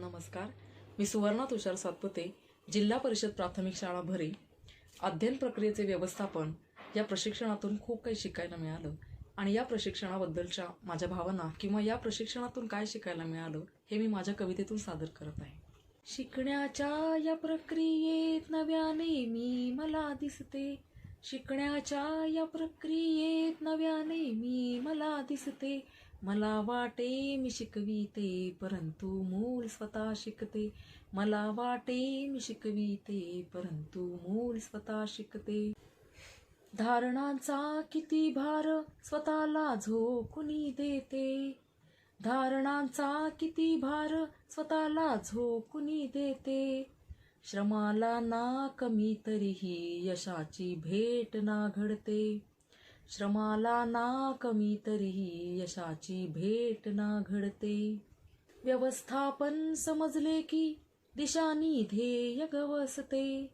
नमस्कार. मी सुवर्णा तुषार सातपुते जिल्हा परिषद प्राथमिक शाळा भरे. अध्ययन प्रक्रियेचे व्यवस्थापन या प्रशिक्षणातून खूप काही शिकायला मिळालं आणि या प्रशिक्षणाबद्दलच्या माझ्या भावना किंवा या प्रशिक्षणातून काय शिकायला मिळालं हे मी माझ्या कवितेतून सादर करत आहे. शिकण्याच्या या प्रक्रियेत नव्याने मी मला दिसते. शिकण्याच्या या प्रक्रियेत नव्याने मी मला दिसते. मला वाटे मी शिकविते परंतु मूल स्वतः शिकते. मला वाटे मी शिकविते परंतु मूल स्वतः शिकते. धारणांचा किती भार स्वतःला झोकुनी देते. धारणांचा किती भार स्वतःला झोकुनी देते. श्रमाला ना कमी तरीही यशाची भेट ना घडते. श्रमाला ना कमी तरीही यशाची भेट ना घडते. व्यवस्थापन समजले की दिशानी ध्येय गवसते.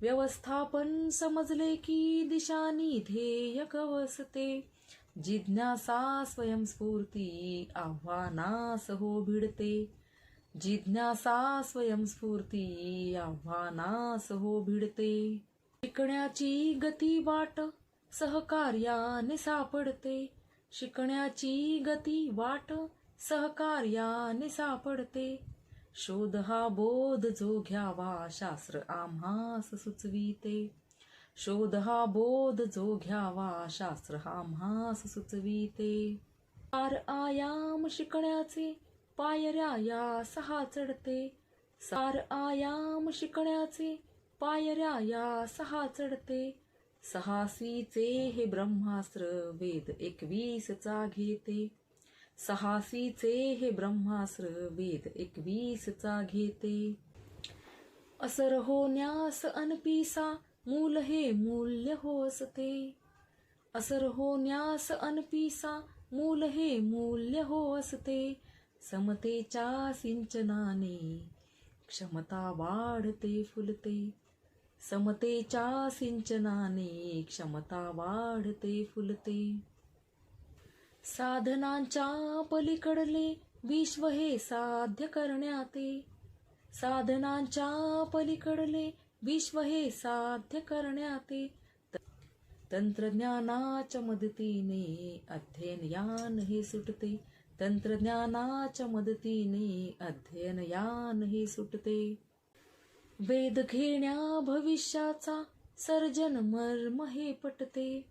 व्यवस्थापन समजले की दिशानी ध्येय गवसते. जिज्ञासा स्वयंस्फूर्ती आव्हानास हो भिडते. जिज्ञासा स्वयंस्फूर्ती आव्हानास हो भिडते. शिकण्याची गती वाट सहकार्याने सापडते. शिकण्याची गती वाट सहकार्याने सापडते. शोध हा बोध जो घ्यावा शास्त्र आम्हास सुचविते. शोध हा बोध जो घ्यावा शास्त्र आम्हास सुचविते. चार आयाम शिकण्याचे पायऱ्या या सहा चढते. सार आयाम शिकण्याचे पायऱ्या या सहा चढते. सहासीचे हे ब्रह्मास्त्र वेद एकवीसचा घेते. सहासीचे हे ब्रह्मास्त्र वेद एकवीसचा घेते. असर होण्यास अनपिसा मूल हे मूल्य होसते असर होण्यास अनपिसा मूल हे मूल्य हो असते. समतेच्या सिंचनाने क्षमता वाढते फुलते. समतेच्या सिंचनाने क्षमता वाढते फुलते. साधनांच्या पलीकडले विश्व हे साध्य करण्याते. साधनांच्या पलीकडले विश्व हे साध्य करण्याते. तंत्रज्ञानाच्या मदतीने अध्ययन यान हे सुटते. तंत्रज्ञानाच्या मदतीने अध्ययन यान हे सुटते. वेद घेण्या भविष्याचा सर्जन मर्म हे पटते.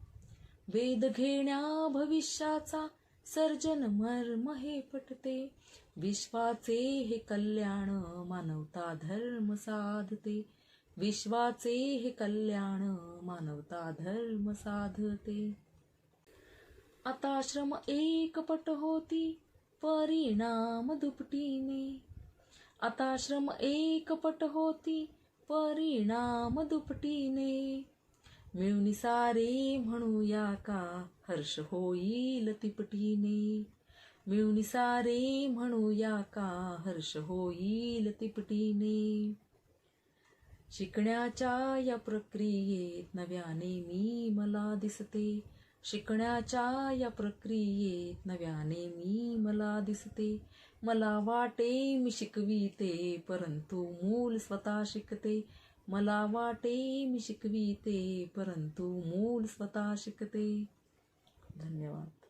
वेद घेण्या भविष्याचा सर्जन मर्म हे पटते. विश्वाचे हे कल्याण मानवता धर्म साधते. विश्वाचे हे कल्याण मानवता धर्म साधते. आता श्रम एक पट होती परिणाम दुपटीने. आता श्रम एकपट होती परिणाम दुपटीने. मिळून सारे म्हणूया का हर्ष होईल तिपटीने. मिळून सारे म्हणूया का हर्ष होईल तिपटीने. शिकण्याच्या या प्रक्रियेत नव्याने मी मला दिसते. शिकण्याच्या या प्रक्रियेत नव्याने मी मला दिसते. मला वाटे मी शिकविते परंतु मूल स्वतः शिकते. मला वाटे मी शिकविते परंतु मूल स्वतः शिकते. धन्यवाद.